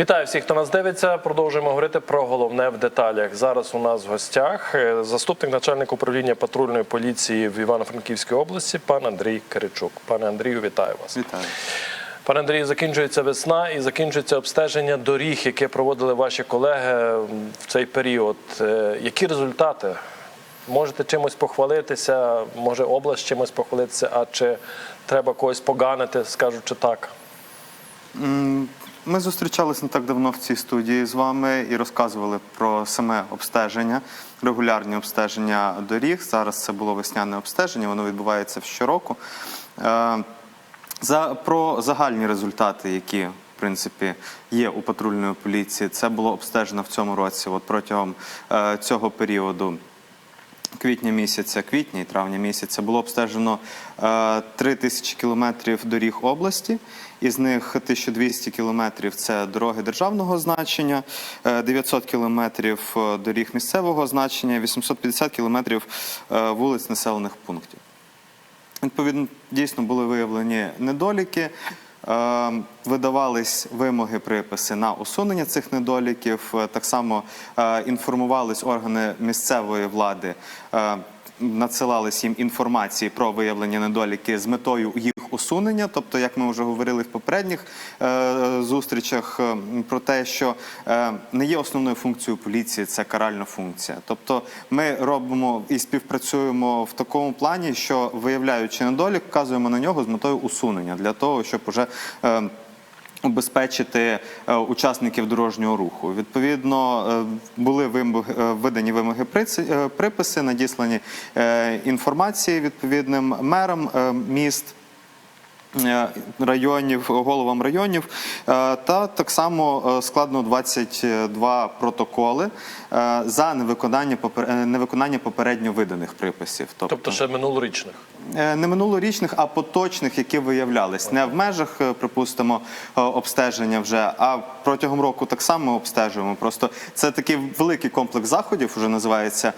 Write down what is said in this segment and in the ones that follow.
Вітаю всіх, хто нас дивиться. Продовжуємо говорити про головне в деталях. Зараз у нас в гостях е, заступник начальника управління патрульної поліції в Івано-Франківській області, пан Андрій Киричук. Пане Андрію, вітаю вас. Вітаю. Пане Андрію, закінчується весна і закінчується обстеження доріг, яке проводили ваші колеги в цей період. Е, Які результати? Можете чимось похвалитися? Може область чимось похвалитися, а чи треба когось поганити, скажучи так? Ми зустрічалися не так давно в цій студії з вами і розказували про саме обстеження, регулярні обстеження доріг. Зараз це було весняне обстеження, воно відбувається щороку. Е, За, про загальні результати, які в принципі є у патрульної поліції, це було обстежено в цьому році, от протягом е, цього періоду. Квітня місяця, квітня і травня місяця було обстежено е, 3 тисячі кілометрів доріг області. Із них 1200 кілометрів це дороги державного значення, е, 900 кілометрів е, доріг місцевого значення, 850 кілометрів е, вулиць населених пунктів. Відповідно, дійсно були виявлені недоліки. Е, Видавались вимоги, приписи на усунення цих недоліків. Е, Так само е, інформувались органи місцевої влади, е, надсилались їм інформації про виявлені недоліки з метою їх усунення. Тобто, як ми вже говорили в попередніх е, зустрічах, е, про те, що е, не є основною функцією поліції, це каральна функція. Тобто, ми робимо і співпрацюємо в такому плані, що виявляючи недолік, вказуємо на нього з метою усунення для того, щоб уже е, Убезпечити учасників дорожнього руху. Відповідно, були вимоги, видані вимоги приписи, надіслані інформації відповідним мерам міст. Е, Районів, головам районів, Е, та так само е, складно 22 протоколи за невиконання невиконання попередньо виданих приписів. Тобто тобто ще минулорічних. Не минулорічних, а поточних, які виявлялись не в межах, припустимо, обстеження вже, а протягом року так само обстежуємо. Просто це такий великий комплекс заходів, вже називається.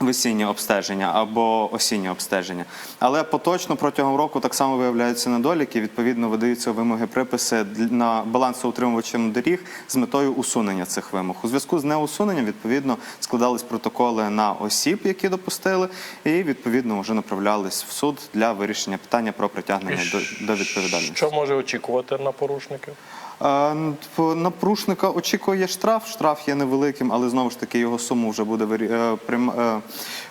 Весіннє обстеження або осіннє обстеження, але поточно протягом року так само виявляються недоліки. Відповідно, видаються вимоги приписи на балансоутримувачам доріг з метою усунення цих вимог. У зв'язку з неусуненням відповідно складались протоколи на осіб, які допустили, і відповідно вже направлялись в суд для вирішення питання про притягнення до, до відповідальності. Що може очікувати на порушників? П- На порушника очікує штраф. Штраф є невеликим, але знову ж таки його суму вже буде е, е,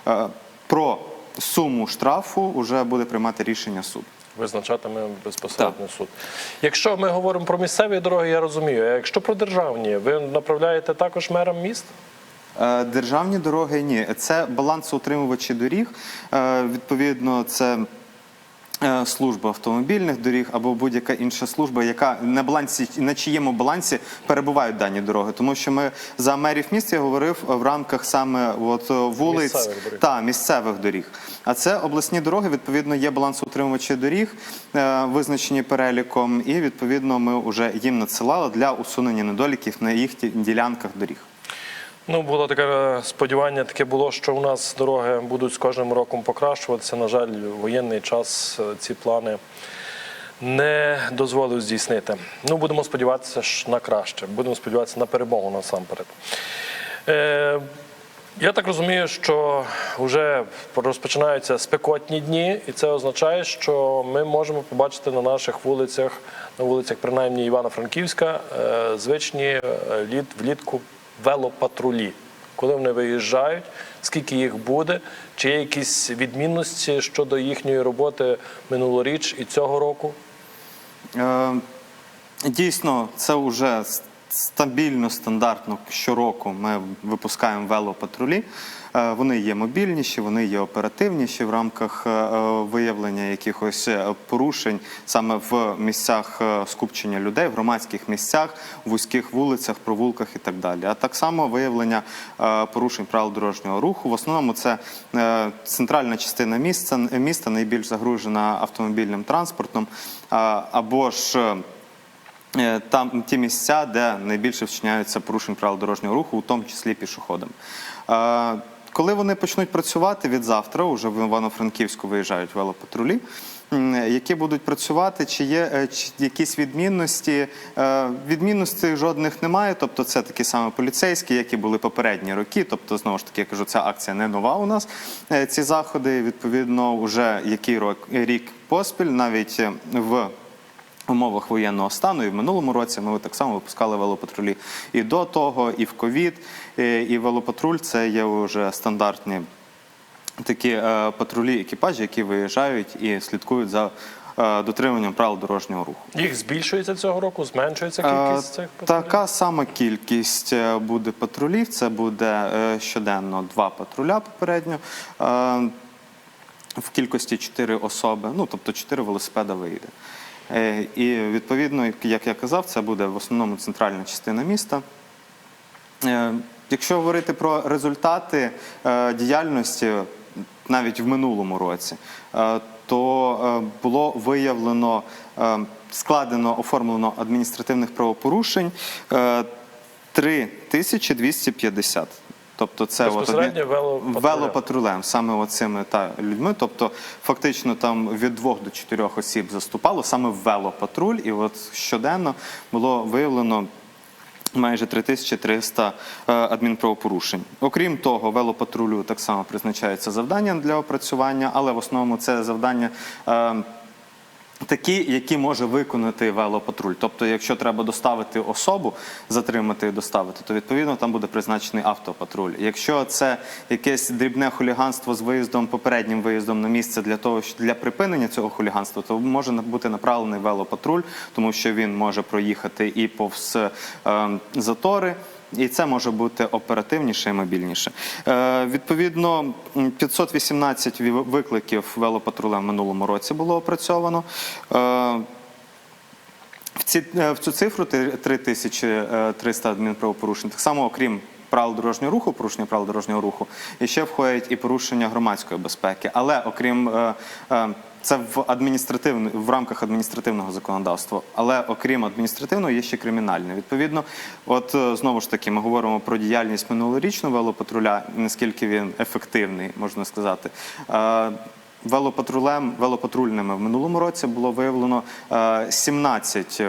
е, про суму штрафу вже буде приймати рішення суд. Визначатиме безпосередньо суд. Якщо ми говоримо про місцеві дороги, я розумію. А якщо про державні, ви направляєте також мерам міст? Державні дороги ні. Це балансоутримувачі доріг. Відповідно, це. Е, Служба автомобільних доріг або будь-яка інша служба, яка на балансі на чиєму балансі перебувають дані дороги, тому що ми за мерів міст я говорив в рамках саме от вулиць Місцевих та місцевих доріг. А це обласні дороги. Відповідно, є балансоутримувачі доріг, е, визначені переліком, і відповідно ми вже їм надсилали для усунення недоліків на їх ділянках доріг. Ну, було таке е, сподівання, таке було, що у нас дороги будуть з кожним роком покращуватися. На жаль, воєнний час е, ці плани не дозволив здійснити. Ну, будемо сподіватися ж на краще. Будемо сподіватися на перемогу насамперед. Е, я так розумію, що вже розпочинаються спекотні дні, і це означає, що ми можемо побачити на наших вулицях, на вулицях, принаймні Івано-Франківська, е, звичні е, літ, влітку велопатрулі. Коли вони виїжджають, скільки їх буде, чи є якісь відмінності щодо їхньої роботи минулоріч і цього року? Е, Дійсно, це вже стабільно, стандартно щороку ми випускаємо велопатрулі. Е, Вони є мобільніші, вони є оперативніші в рамках е, виявлення якихось е, порушень саме в місцях скупчення людей, в громадських місцях, вузьких вулицях, провулках і так далі. А так само виявлення порушень правил дорожнього руху. В основному це центральна частина міста, міста найбільш загружена автомобільним транспортом, або ж там ті місця, де найбільше вчиняються порушень правил дорожнього руху, у тому числі пішоходам. Е, Коли вони почнуть працювати від завтра, вже в Івано-Франківську виїжджають велопатрулі. які будуть працювати, чи є е, якісь відмінності. Е, Відмінностей жодних немає, тобто це такі саме поліцейські, які були попередні роки. Тобто, знову ж таки, я кажу, ця акція не нова у нас. Е, Ці заходи, відповідно, вже який рік поспіль, навіть е, в умовах воєнного стану. І в минулому році ми так само випускали велопатрулі і до того, і в ковід. Е, І велопатруль це є вже стандартні такі е, патрулі екіпажі, які виїжджають і слідкують за е, дотриманням правил дорожнього руху. Їх збільшується цього року, зменшується кількість цих патрулів? Така сама кількість буде патрулів. Це буде щоденно два патруля попередньо. В кількості чотири особи, ну тобто чотири велосипеда виїде. Е, І відповідно, як я казав, це буде в основному центральна частина міста. Е, Якщо говорити про результати е, діяльності навіть в минулому році, то було виявлено складено, оформлено адміністративних правопорушень е, 3250. Тобто це от велопатрулем. велопатрулем, саме оцими та людьми. Тобто, фактично там від двох до чотирьох осіб заступало саме велопатруль, і от щоденно було виявлено. Майже 3300 е, адмінправопорушень. Окрім того, велопатрулю так само призначаються завдання для опрацювання, але в основному це завдання е, такі, які може виконати велопатруль. Тобто, якщо треба доставити особу, затримати і доставити, то відповідно там буде призначений автопатруль. Якщо це якесь дрібне хуліганство з виїздом, попереднім виїздом на місце для того, що для припинення цього хуліганства, то може бути направлений велопатруль, тому що він може проїхати і повз е, затори. І це може бути оперативніше і мобільніше. Е, відповідно, 518 викликів велопатрулем в минулому році було опрацьовано. Е, в, ці, е, в цю цифру 3300 адмінправопорушень. Так само, окрім правил дорожнього руху, порушення правил дорожнього руху, і ще входять і порушення громадської безпеки. Але окрім це в адміністративне в рамках адміністративного законодавства. Але окрім адміністративного є ще кримінальне. Відповідно, от е, знову ж таки, ми говоримо про діяльність минулорічного велопатруля, наскільки він ефективний, можна сказати. Е, Велопатрулем, велопатрульними в минулому році було виявлено е, 17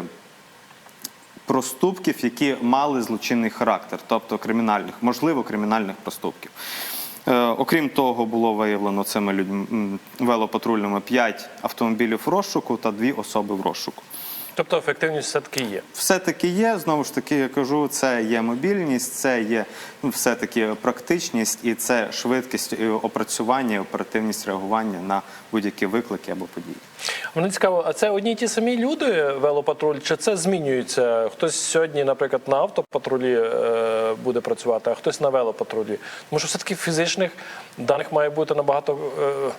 проступків, які мали злочинний характер, тобто кримінальних, можливо, кримінальних проступків. Е, Окрім того, було виявлено цими людьми велопатрульними 5 автомобілів в розшуку та 2 особи в розшуку. Тобто ефективність все-таки є. Все-таки є, знову ж таки, я кажу, це є мобільність, це є ну, все-таки практичність і це швидкість опрацювання, і оперативність реагування на будь-які виклики або події. Мені цікаво, а це одні й ті самі люди велопатруль, чи це змінюється? Хтось сьогодні, наприклад, на автопатрулі е, буде працювати, а хтось на велопатрулі. Тому що все-таки фізичних даних має бути набагато е,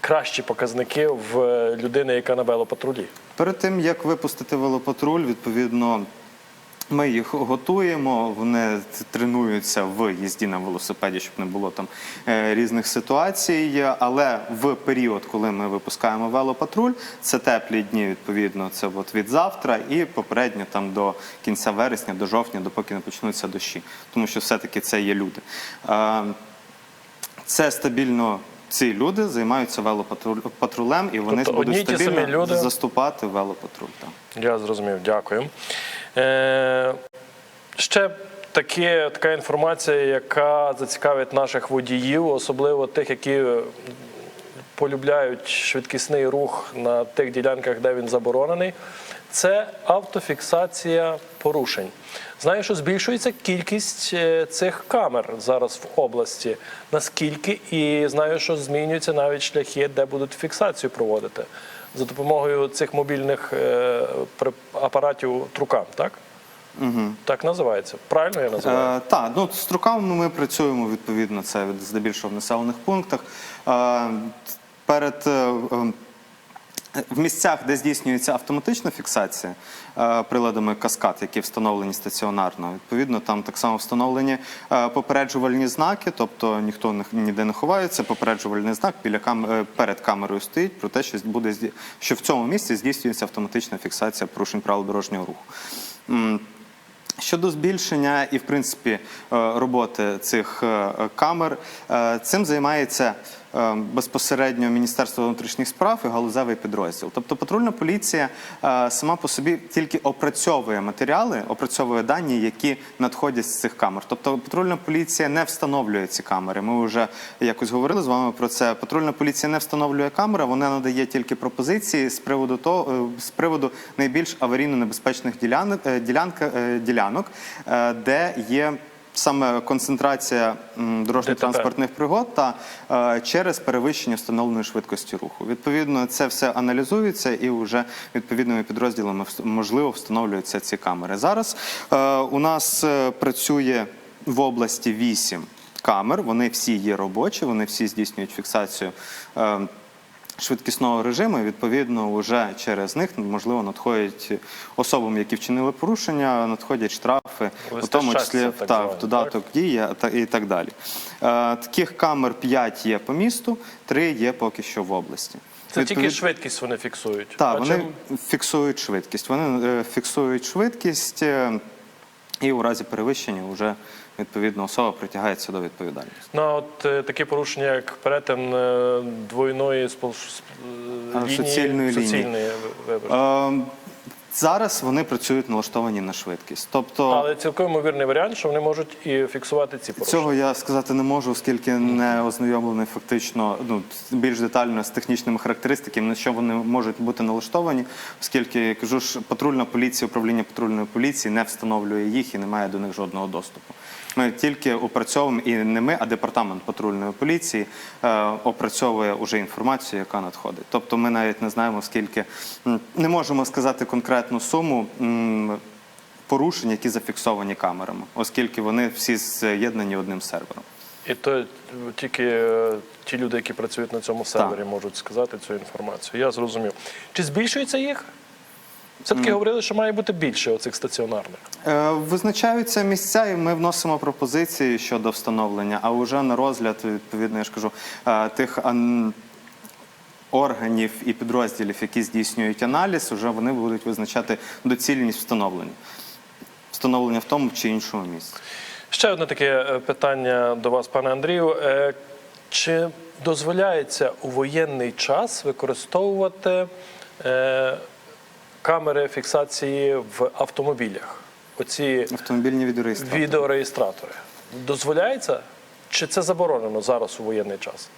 кращі показники в е, людини, яка на велопатрулі. Перед тим як випустити велопатруль, відповідно. Ми їх готуємо, вони тренуються в їзді на велосипеді, щоб не було там е, різних ситуацій. Але в період, коли ми випускаємо велопатруль, це теплі дні, відповідно, це от від завтра і попередньо там до кінця вересня, до жовтня, допоки не почнуться дощі, тому що все-таки це є люди. Е, Це стабільно. Ці люди займаються велопатрулем, і вони Тобто будуть стабільно люди? заступати велопатруль. Так. Я зрозумів, дякую. Е, ще таке, така інформація, яка зацікавить наших водіїв, особливо тих, які полюбляють швидкісний рух на тих ділянках, де він заборонений. Це автофіксація порушень. Знаю, що збільшується кількість е, цих камер зараз в області. Наскільки і знаю, що змінюються навіть шляхи, де будуть фіксацію проводити за допомогою цих мобільних е, апаратів трукам, так? Угу. Так називається. Правильно я називаю? Е, так, ну з руками ми працюємо відповідно. Це здебільшого в населених пунктах. Е, перед е, е, в місцях, де здійснюється автоматична фіксація е, приладами каскад, які встановлені стаціонарно, відповідно, там так само встановлені е, попереджувальні знаки, тобто ніхто ніде не ховається. Попереджувальний знак біля кам... е, перед камерою стоїть про те, що буде що в цьому місці здійснюється автоматична фіксація порушень правил дорожнього руху. Щодо збільшення і, в принципі, роботи цих камер, цим займається безпосередньо Міністерство внутрішніх справ і галузевий підрозділ. Тобто патрульна поліція е, сама по собі тільки опрацьовує матеріали, опрацьовує дані, які надходять з цих камер. Тобто патрульна поліція не встановлює ці камери. Ми вже якось говорили з вами про це. Патрульна поліція не встановлює камери, вона надає тільки пропозиції з приводу того, е, з приводу найбільш аварійно небезпечних ділянок, е, е, ділянок, е, де є. Саме концентрація дорожньо-транспортних пригод та е, через перевищення встановленої швидкості руху. Відповідно, це все аналізується і вже відповідними підрозділами можливо встановлюються ці камери. Зараз е, у нас е, працює в області 8 камер. Вони всі є робочі, вони всі здійснюють фіксацію. е, Швидкісного режиму, і, відповідно, вже через них можливо надходять особам, які вчинили порушення, надходять штрафи, у тому числі так та, в додаток та і так далі. Е, таких камер 5 є по місту, 3 є поки що в області. Це тільки швидкість вони фіксують. так, вони фіксують швидкість. Вони е, фіксують швидкість, е, і у разі перевищення вже відповідно особа притягається до відповідальності. Ну, а от е, такі порушення, як перетин е, двойної спол... с- е, лінії, суцільної лінії. суцільної, вибачте. Е, Зараз вони працюють налаштовані на швидкість. Тобто Але цілком ймовірний варіант, що вони можуть і фіксувати ці порушення. цього я сказати не можу, оскільки не ознайомлений фактично ну, більш детально з технічними характеристиками, на що вони можуть бути налаштовані, оскільки я кажу ж, патрульна поліція, управління патрульної поліції не встановлює їх і не має до них жодного доступу. Ми тільки опрацьовуємо і не ми, а департамент патрульної поліції е, опрацьовує уже інформацію, яка надходить. Тобто ми навіть не знаємо, скільки не можемо сказати конкретну суму. Порушень, які зафіксовані камерами, оскільки вони всі з'єднані одним сервером. І то тільки е, ті люди, які працюють на цьому сервері, можуть сказати цю інформацію. Я зрозумів. Чи збільшується їх? Все-таки говорили, що має бути більше оцих стаціонарних. Е, Визначаються місця, і ми вносимо пропозиції щодо встановлення, а вже на розгляд, відповідно, я ж кажу, е, тих ан- органів і підрозділів, які здійснюють аналіз, вже вони будуть визначати доцільність встановлення. Встановлення в тому чи іншому місці. Ще одне таке е, питання до вас, пане Андрію. Е, Чи дозволяється у воєнний час використовувати камери фіксації в автомобілях? Оці Автомобільні відеореєстратори. відеореєстратори. Дозволяється? Чи це заборонено зараз у воєнний час?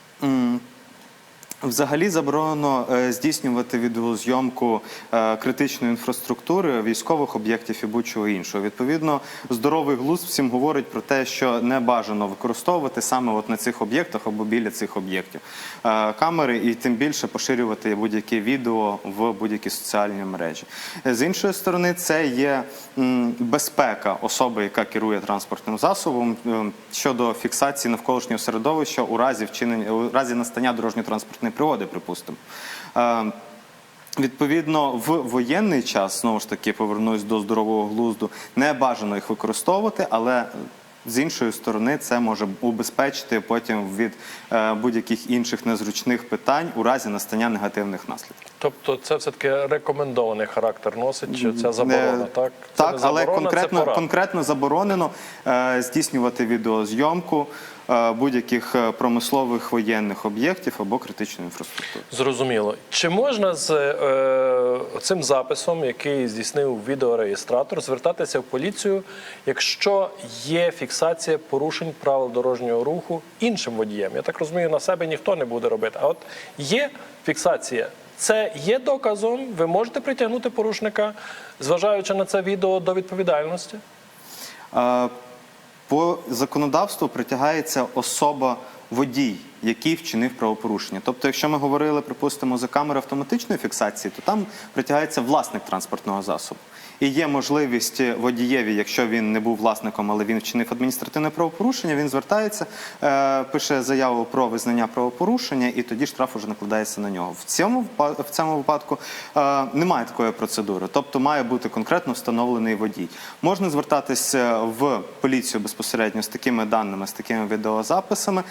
Взагалі заборонено е, здійснювати відеозйомку е, критичної інфраструктури, військових об'єктів і будь-чого іншого. Відповідно, здоровий глузд всім говорить про те, що не бажано використовувати саме от на цих об'єктах або біля цих об'єктів е, камери, і тим більше поширювати будь-яке відео в будь-які соціальні мережі. З іншої сторони, це є безпека особи, яка керує транспортним засобом щодо фіксації навколишнього середовища у разі вчинення у разі настання дорожньо-транспортної пригоди, припустимо. Е, Відповідно, в воєнний час знову ж таки повернусь до здорового глузду. Не бажано їх використовувати, але з іншої сторони це може убезпечити потім від е, будь-яких інших незручних питань у разі настання негативних наслідків. Тобто це все-таки рекомендований характер носить, чи ця заборона, так? Це Так, не але конкретно, це конкретно заборонено е, здійснювати відеозйомку е, будь-яких е, промислових воєнних об'єктів або критичної інфраструктури. Зрозуміло. Чи можна з е, цим записом, який здійснив відеореєстратор, звертатися в поліцію, якщо є фіксація порушень правил дорожнього руху іншим водієм? Я так розумію, на себе ніхто не буде робити. А от є фіксація. Це є доказом, ви можете притягнути порушника, зважаючи на це відео до відповідальності. По законодавству притягається особа водій, який вчинив правопорушення. Тобто, якщо ми говорили, припустимо, за камери автоматичної фіксації, то там притягається власник транспортного засобу. І є можливість водієві, якщо він не був власником, але він вчинив адміністративне правопорушення, він звертається, е, пише заяву про визнання правопорушення, і тоді штраф уже накладається на нього. В цьому в цьому випадку е, немає такої процедури, тобто має бути конкретно встановлений водій. Можна звертатися в поліцію безпосередньо з такими даними, з такими відеозаписами.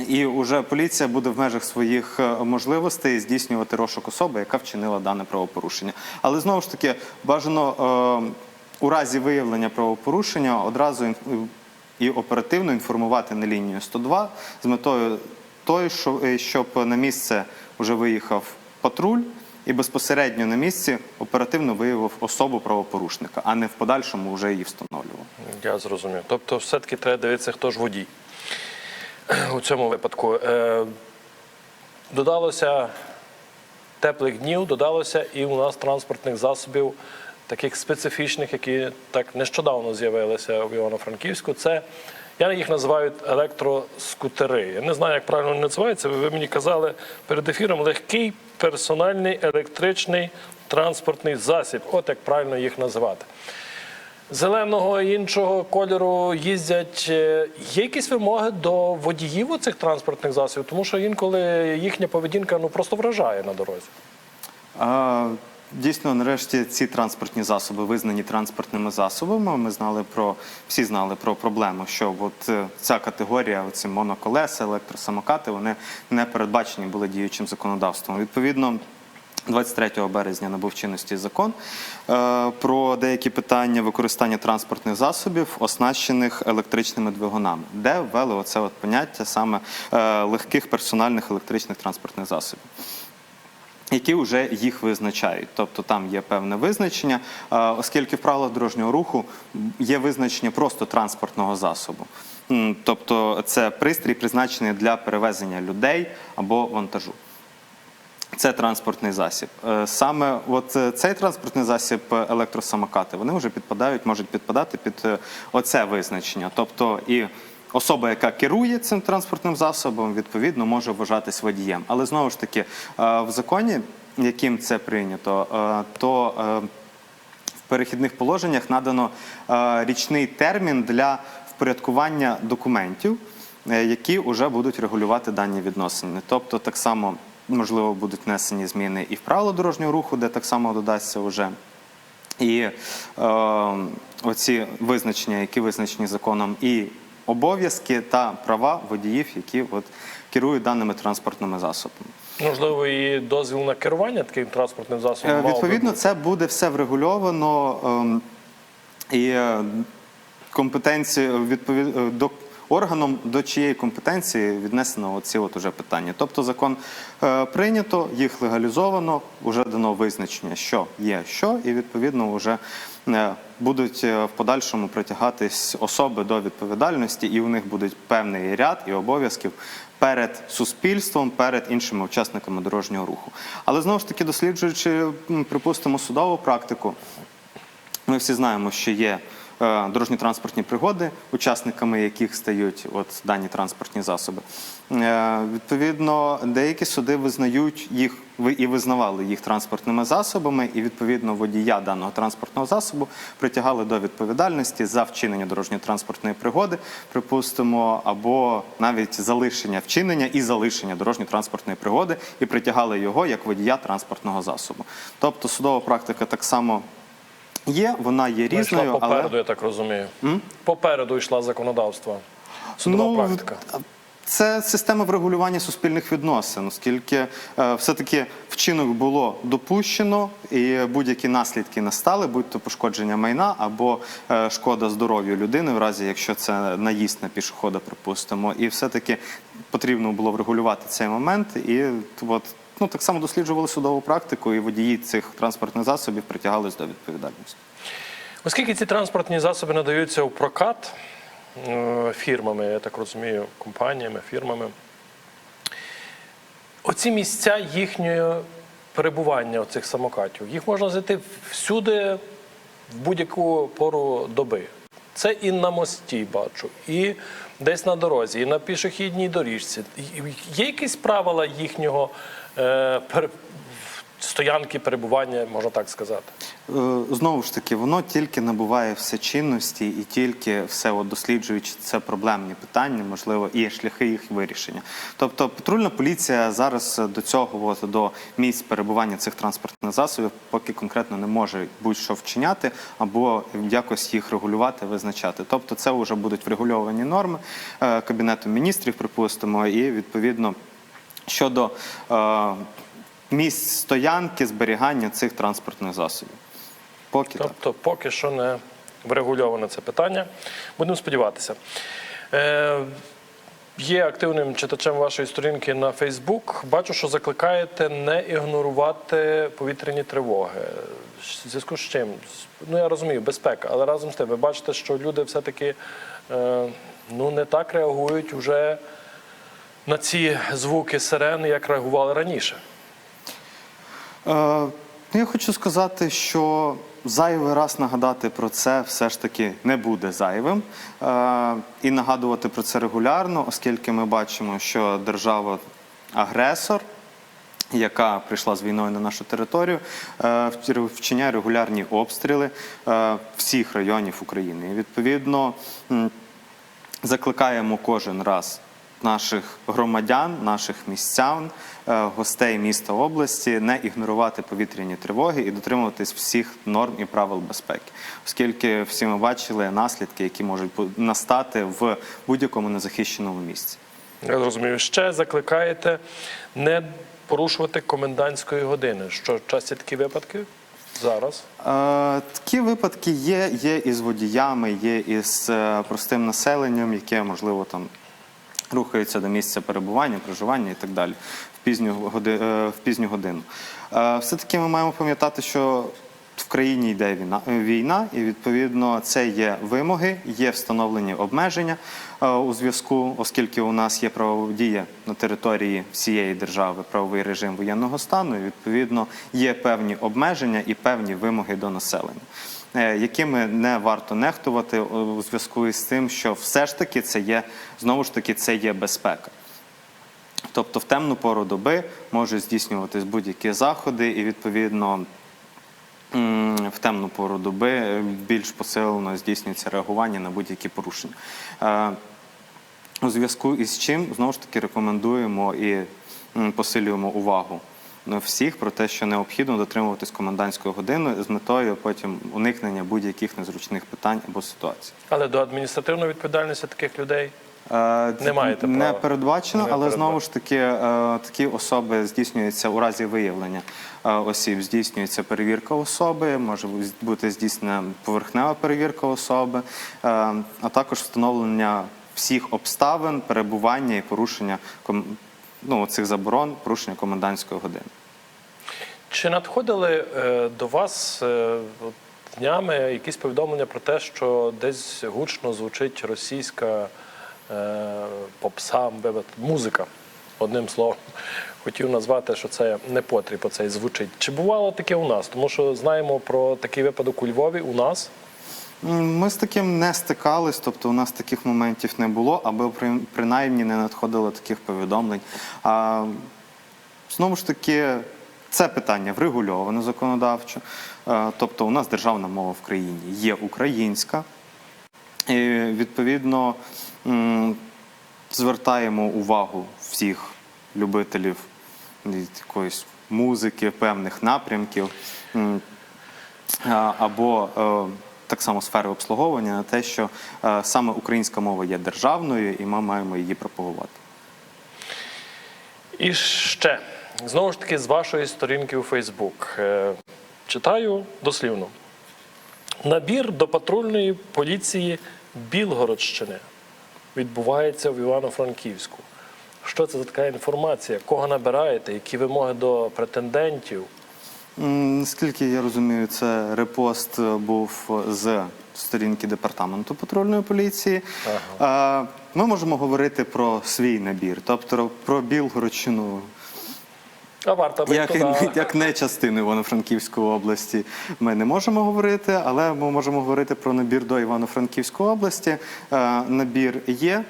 Е, і вже поліція буде в межах своїх е, можливостей здійснювати розшук особи, яка вчинила дане правопорушення. Але знову ж таки бажано е, у разі виявлення правопорушення одразу ін- і оперативно інформувати на лінію 102 з метою що, е, щоб на місце вже виїхав патруль і безпосередньо на місці оперативно виявив особу правопорушника, а не в подальшому вже її встановлював. Я зрозумів. Тобто, все-таки треба дивитися, хто ж водій у цьому випадку. Е, додалося теплих днів, додалося і у нас транспортних засобів, таких специфічних, які так нещодавно з'явилися в Івано-Франківську. Це я їх називаю електроскутери. Я не знаю, як правильно вони називаються. Ви мені казали перед ефіром легкий персональний електричний транспортний засіб. От як правильно їх називати зеленого іншого кольору їздять. Е, Є якісь вимоги до водіїв цих транспортних засобів, тому що інколи їхня поведінка ну просто вражає на дорозі. А, Дійсно, нарешті ці транспортні засоби визнані транспортними засобами. Ми знали про всі знали про проблему, що от е, ця категорія, оці моноколеса, електросамокати, вони не передбачені були діючим законодавством. Відповідно. 23 березня набув чинності закон е, про деякі питання використання транспортних засобів, оснащених електричними двигунами, де ввели оце от поняття саме е, легких персональних електричних транспортних засобів які вже їх визначають. Тобто там є певне визначення, е, оскільки в правилах дорожнього руху є визначення просто транспортного засобу. Тобто це пристрій, призначений для перевезення людей або вантажу. Це транспортний засіб. Е, Саме от е, цей транспортний засіб е, електросамокати, вони вже підпадають, можуть підпадати під оце визначення. Тобто і особа, яка керує цим транспортним засобом, відповідно може вважатись водієм. Але знову ж таки, в законі, яким це прийнято, то в перехідних положеннях надано річний термін для впорядкування документів, які вже будуть регулювати дані відносини. Тобто, так само можливо будуть внесені зміни і в правила дорожнього руху, де так само додасться вже. І е, оці визначення, які визначені законом, і обов'язки та права водіїв, які от керують даними транспортними засобами. Можливо, і дозвіл на керування таким транспортним засобом. Е, Відповідно, це буде все врегульовано ем, і е, компетенції відповід е, до органом, до чиєї компетенції віднесено оці от уже питання. Тобто закон е, прийнято, їх легалізовано, вже дано визначення, що є що, і відповідно вже е, будуть е, в подальшому притягатись особи до відповідальності, і у них будуть певний ряд і обов'язків перед суспільством, перед іншими учасниками дорожнього руху. Але знову ж таки, досліджуючи, припустимо, судову практику, ми всі знаємо, що є дорожньо-транспортні пригоди, учасниками яких стають от дані транспортні засоби. Е, Відповідно, деякі суди визнають їх і визнавали їх транспортними засобами, і відповідно водія даного транспортного засобу притягали до відповідальності за вчинення дорожньо-транспортної пригоди, припустимо, або навіть залишення вчинення і залишення дорожньо-транспортної пригоди, і притягали його як водія транспортного засобу. Тобто судова практика так само є, вона є Вона йшла різною, попереду, але я так розумію. Попереду йшла законодавство. Судова Ну, практика. це система врегулювання суспільних відносин, оскільки е, все-таки вчинок було допущено, і будь-які наслідки настали, будь то пошкодження майна або е, шкода здоров'ю людини, в разі якщо це наїзд на пішохода, припустимо. І все-таки потрібно було врегулювати цей момент. І от, ну, так само досліджували судову практику, і водії цих транспортних засобів притягались до відповідальності. Оскільки ці транспортні засоби надаються у прокат е, фірмами, я так розумію, компаніями, фірмами, оці місця їхнього перебування цих самокатів, їх можна знайти всюди в будь-яку пору доби. Це і на мості бачу, і десь на дорозі, і на пішохідній доріжці. Є якісь правила їхнього стоянки, перебування, можна так сказати. Е, Знову ж таки, воно тільки набуває все чинності і тільки все от досліджуючи це проблемні питання, можливо, і шляхи їх вирішення. Тобто, патрульна поліція зараз до цього, от, до місць перебування цих транспортних засобів, поки конкретно не може будь-що вчиняти або якось їх регулювати, визначати. Тобто, це вже будуть врегульовані норми е, кабінету міністрів, припустимо, і відповідно щодо. е, Місць стоянки, зберігання цих транспортних засобів. Поки так. Тобто, поки що не врегульоване це питання. Будемо сподіватися. Е, є активним читачем вашої сторінки на Фейсбук. Бачу, що закликаєте не ігнорувати повітряні тривоги. В зв'язку з чим? Ну я розумію, безпека, але разом з тим ви бачите, що люди все-таки е, ну, не так реагують уже на ці звуки сирен, як реагували раніше. Е, я хочу сказати, що зайвий раз нагадати про це все ж таки не буде зайвим. Е, і нагадувати про це регулярно, оскільки ми бачимо, що держава агресор. Яка прийшла з війною на нашу територію, е, вчиняє регулярні обстріли е, всіх районів України. І відповідно закликаємо кожен раз наших громадян, наших містян, е, гостей міста області не ігнорувати повітряні тривоги і дотримуватись всіх норм і правил безпеки, оскільки всі ми бачили наслідки, які можуть настати в будь-якому незахищеному місці. Я зрозумів. Ще закликаєте не порушувати комендантської години. Що часті такі випадки зараз? Е, Такі випадки є, є і з водіями, є і з е, простим населенням, яке можливо там рухається до місця перебування, проживання і так далі в пізню, годи, е, в пізню годину. Е, Все-таки ми маємо пам'ятати, що в країні йде війна, е, війна, і відповідно це є вимоги, є встановлені обмеження у зв'язку, оскільки у нас є правова дія на території всієї держави, правовий режим воєнного стану. І відповідно є певні обмеження і певні вимоги до населення. Е, Якими не варто нехтувати у зв'язку із тим, що все ж таки це є знову ж таки це є безпека. Тобто в темну пору доби можуть здійснюватись будь-які заходи, і відповідно в темну пору доби е, більш посилено здійснюється реагування на будь-які порушення. Е, У зв'язку із чим знову ж таки рекомендуємо і посилюємо увагу всіх про те, що необхідно дотримуватись комендантської години з метою потім уникнення будь-яких незручних питань або ситуацій. Але до адміністративної відповідальності таких людей Е, Не маєте не передбачено, Не але передбачено. знову ж таки е, такі особи здійснюються у разі виявлення е, осіб. Здійснюється перевірка особи, може бути здійснена поверхнева перевірка особи, а також встановлення всіх обставин перебування і порушення ну, цих заборон, порушення комендантської години. Чи надходили е, до вас е, днями якісь повідомлення про те, що десь гучно звучить російська е, попса, музика? Одним словом, хотів назвати, що це не потріб оцей звучить. Чи бувало таке у нас? Тому що знаємо про такий випадок у Львові у нас. Ми з таким не стикались, тобто у нас таких моментів не було, аби принаймні не надходило таких повідомлень. А, знову ж таки, це питання врегульовано законодавчо. Е, Тобто, у нас державна мова в країні є українська. І відповідно звертаємо увагу всіх любителів якоїсь музики, певних напрямків. або е, так само сфери обслуговування на те, що е, саме українська мова є державною, і ми маємо її пропагувати. І ще знову ж таки з вашої сторінки у Фейсбук Е, читаю дослівно. Набір до патрульної поліції Білгородщини відбувається в Івано-Франківську. Що це за така інформація? Кого набираєте? Які вимоги до претендентів? Наскільки я розумію, це репост був з сторінки департаменту патрульної поліції. Е, Ми можемо говорити про свій набір, тобто про Білгородщину А варто би як, туди. як не частину Івано-Франківської області ми не можемо говорити, але ми можемо говорити про набір до Івано-Франківської області. Е, Набір є.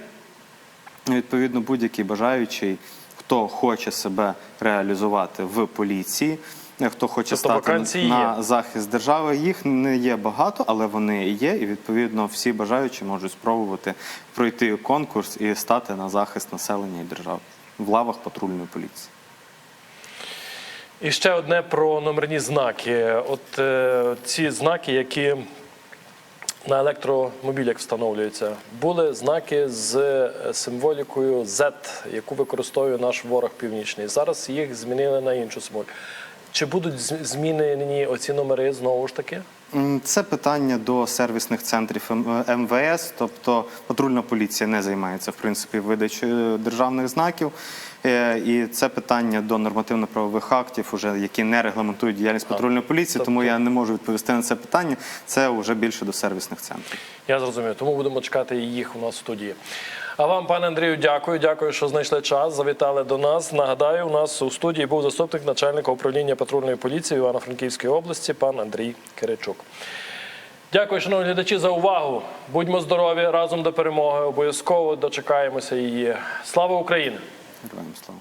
Відповідно, будь-який бажаючий, хто хоче себе реалізувати в поліції, хто хоче Тобто стати на є? захист держави, їх не є багато, але вони є. І відповідно всі бажаючі можуть спробувати пройти конкурс і стати на захист населення і держави в лавах патрульної поліції. І ще одне про номерні знаки. От е, ці знаки, які на електромобілях встановлюються, були знаки з е, символікою Z, яку використовує наш ворог північний. Зараз їх змінили на іншу символіку. Чи будуть змінені оці номери знову ж таки? Це питання до сервісних центрів МВС, тобто патрульна поліція не займається в принципі видачею державних знаків. Е, І це питання до нормативно-правових актів, уже які не регламентують діяльність патрульної поліції, тому я не можу відповісти на це питання. Це вже більше до сервісних центрів. Я зрозумів, тому будемо чекати їх у нас в студії. А вам, пане Андрію, дякую. Дякую, що знайшли час. Завітали до нас. Нагадаю, у нас у студії був заступник начальника управління патрульної поліції Івано-Франківської області, пан Андрій Киричук. Дякую, шановні глядачі, за увагу. Будьмо здорові разом до перемоги. Обов'язково дочекаємося її. Слава Україні! Героям слава.